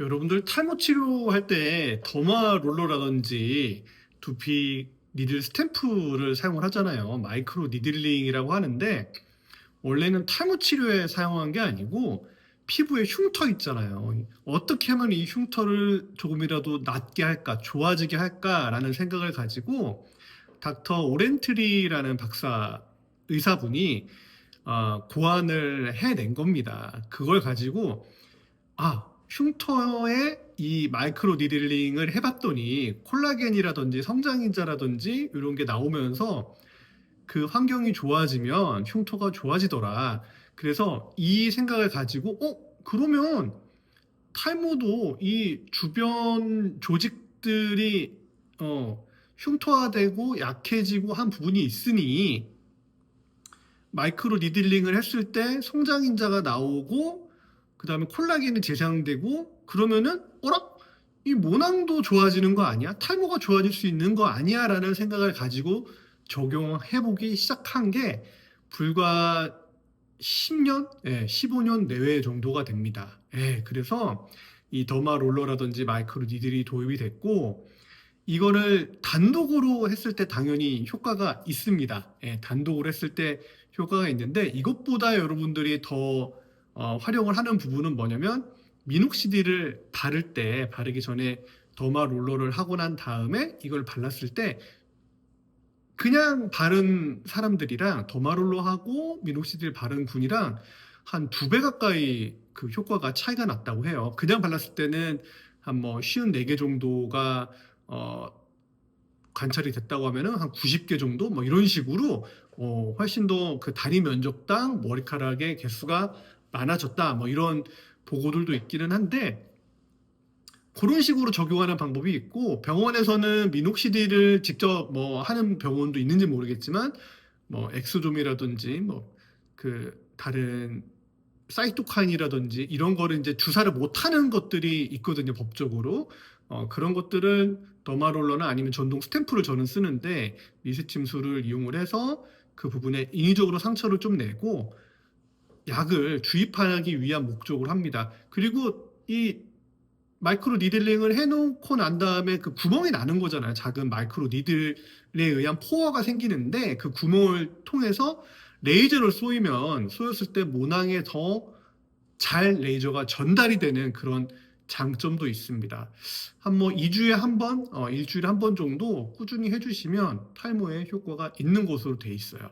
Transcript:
여러분들 탈모 치료할 때 더마 롤러라든지 두피 니들 스탬프를 사용을 하잖아요. 마이크로 니들링이라고 하는데 원래는 탈모 치료에 사용한 게 아니고 피부에 흉터 있잖아요. 어떻게 하면 이 흉터를 조금이라도 낫게 할까, 좋아지게 할까라는 생각을 가지고 닥터 오렌트리라는 박사 의사분이 어, 고안을 해낸 겁니다. 그걸 가지고 아 흉터에 이 마이크로 니들링을 해봤더니 콜라겐이라든지 성장인자라든지 이런 게 나오면서 그 환경이 좋아지면 흉터가 좋아지더라. 그래서 이 생각을 가지고 어 그러면 탈모도 이 주변 조직들이 어 흉터화되고 약해지고 한 부분이 있으니 마이크로 니들링을 했을 때 성장인자가 나오고 그 다음에 콜라겐이 재생되고 그러면은 어라? 이 모낭도 좋아지는 거 아니야? 탈모가 좋아질 수 있는 거 아니야? 라는 생각을 가지고 적용해보기 시작한 게 불과 10년, 예, 15년 내외 정도가 됩니다. 예, 그래서 이 더마 롤러라든지 마이크로 니들이 도입이 됐고 이거를 단독으로 했을 때 당연히 효과가 있습니다. 예, 단독으로 했을 때 효과가 있는데 이것보다 여러분들이 더 어, 활용을 하는 부분은 뭐냐면 미녹시딜을 바를 때 바르기 전에 더마 롤러를 하고 난 다음에 이걸 발랐을 때 그냥 바른 사람들이랑 더마 롤러하고 미녹시딜 바른 분이랑 한 두 배 가까이 그 효과가 차이가 났다고 해요. 그냥 발랐을 때는 한 뭐 쉬운 네 개 정도가 어, 관찰이 됐다고 하면은 한 90개 정도 뭐 이런 식으로 어, 훨씬 더 그 다리 면적당 머리카락의 개수가 많아졌다. 뭐 이런 보고들도 있기는 한데 그런 식으로 적용하는 방법이 있고 병원에서는 미녹시딜을 직접 뭐 하는 병원도 있는지 모르겠지만 뭐 엑소좀이라든지 뭐 그 다른 사이토카인이라든지 이런 거를 이제 주사를 못 하는 것들이 있거든요 법적으로. 어, 그런 것들은 더마롤러나 아니면 전동 스탬프를 저는 쓰는데 미세침수를 이용을 해서 그 부분에 인위적으로 상처를 좀 내고 약을 주입하기 위한 목적으로 합니다. 그리고 이 마이크로 니들링을 해놓고 난 다음에 그 구멍이 나는 거잖아요. 작은 마이크로 니들에 의한 포화가 생기는데 그 구멍을 통해서 레이저를 쏘이면 쏘였을 때 모낭에 더 잘 레이저가 전달이 되는 그런 장점도 있습니다. 한 뭐 2주에 한 번, 어, 일주일에 한 번 정도 꾸준히 해주시면 탈모에 효과가 있는 것으로 돼 있어요.